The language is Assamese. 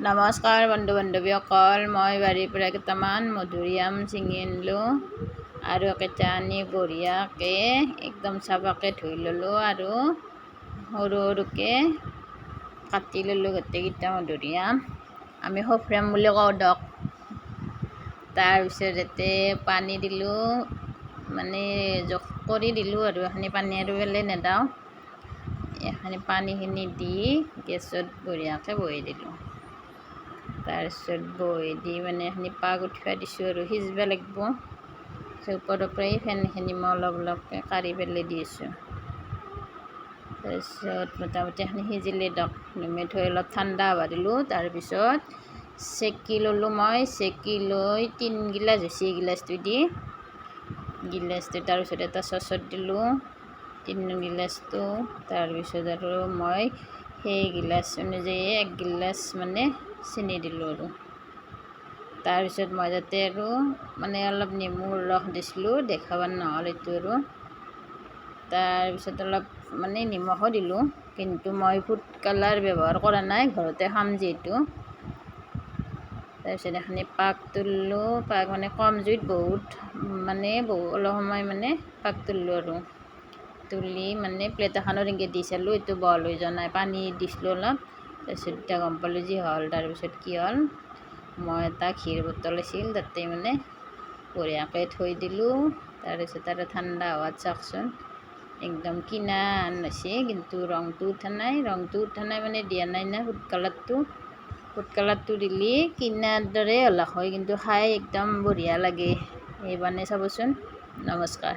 নমস্কাৰ বন্ধু বান্ধৱীসকল মই বাৰীৰ পৰা কেইটামান মধুৰিআম ছিঙি আনিলোঁ আৰু কেইটা আনি বঢ়িয়াকৈ একদম চাফাকৈ ধুই ল'লোঁ আৰু সৰু সৰুকৈ কাটি ল'লোঁ গোটেইকেইটা মধুৰিআম আমি সফৰেম বুলি কওঁ দক তাৰপিছত ইয়াতে পানী দিলোঁ মানে জোখ কৰি দিলোঁ আৰু এইখিনি পানী আৰু পেলাই নেদাওঁ এইখিনি পানীখিনি দি গেছত বঢ়িয়াকৈ বহাই দিলোঁ তাৰপিছত বহি দি মানে এইখিনি পাগ উঠিব দিছোঁ আৰু সিজিব লাগিব। ওপৰৰ পৰাই ফেনখিনি মই অলপ অলপকৈ কাঢ়ি পেলাই দি আছোঁ। তাৰপিছত মোটামুটি এইখিনি সিজিলে দিয়ক নমাই থৈ অলপ ঠাণ্ডা হ'ব দিলোঁ। তাৰপিছত চেকি ল'লোঁ মই। চেকি লৈ তিনি গিলাচ হৈছে গিলাচটো দি। গিলাচটো তাৰপিছত এটা চচত দিলোঁ। তিনি গিলাচটো। তাৰপিছত আৰু মই সেই গিলাচ অনুযায়ী এক গিলাচ মানে চেনি দিলোঁ আৰু। তাৰপিছত মই যাতে আৰু মানে অলপ নেমুৰ ৰস দিছিলোঁ দেখাব নহ'ল এইটো আৰু। তাৰপিছত অলপ মানে নিমখো দিলোঁ কিন্তু মই ফুড কালাৰ ব্যৱহাৰ কৰা নাই ঘৰতে খাম যিহেতু। তাৰপিছত এইখিনি পাক তুলিলোঁ পাক মানে কম জুইত বহুত মানে বহু অলপ সময় মানে পাক তুলিলোঁ আৰু। তুলি মানে প্লেট এখনত এনেকৈ দি চালোঁ এইটো বইল হৈ যোৱা নাই পানী দিছিলোঁ অলপ। তাৰপিছত এতিয়া গম পালোঁ যি হ'ল তাৰপিছত কি হ'ল মই এটা ঘিৰ বটল আছিল তাতে মানে বঢ়িয়াকৈ থৈ দিলোঁ তাৰপিছত আৰু ঠাণ্ডা হোৱাত চাওকচোন একদম কিনা হৈছে কিন্তু ৰংটো উঠা নাই ৰংটো উঠা নাই মানে দিয়া নাই না ফুড কালাৰটো ফুড কালাৰটো দিলে কিনাৰ দৰে হ'লে হয় কিন্তু খাই একদম বঢ়িয়া লাগে বনাই চাবচোন নমস্কাৰ।